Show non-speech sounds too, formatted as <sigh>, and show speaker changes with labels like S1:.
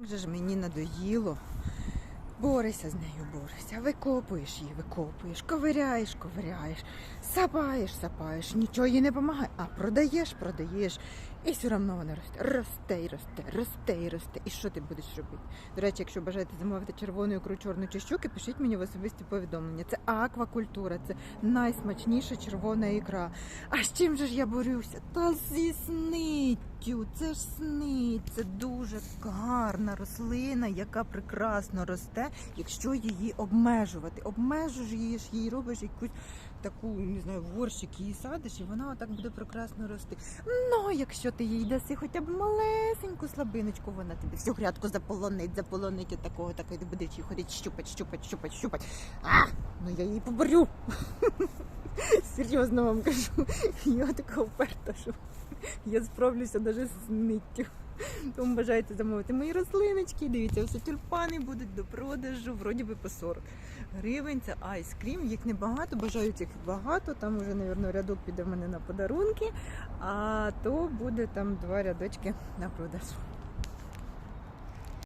S1: Як же ж мені надоїло. Борися з нею, борися. Викопуєш її, викопуєш, ковиряєш, ковиряєш, сапаєш, сапаєш, нічого їй не допомагає. А продаєш, продаєш. І все одно вона росте. Росте і росте, росте і росте. І що ти будеш робити? До речі, якщо бажаєте замовити червону ікру, чорну чи щуки, пишіть мені в особисті повідомлення. Це аквакультура, це найсмачніша червона ікра. А з чим же ж я борюся? Та зі сниттю. Це ж снить. Це дуже гарна рослина, яка прекрасно росте, якщо її обмежувати. Обмежуєш її, її робиш якусь таку, не знаю, горщик її садиш, і вона отак буде прекрасно рости. Ну, якщо ти їй даси хоча б малесеньку слабиночку, вона тобі всю грядку заполонить, заполонить і такого, так і ти будеш її ходити щупать, щупать, щупать, щупать. А, ну я її поборю. <laughs> Серйозно вам кажу, <laughs> я така вперта, що я справлюся навіть з ниттю. Тому бажаєте замовити мої рослиночки. Дивіться, все тюльпани будуть до продажу, вроді би по 40 гривень. Це айскрім, їх небагато, бажаю їх багато. Там вже, мабуть, рядок піде в мене на подарунки, а то буде там два рядочки на продаж.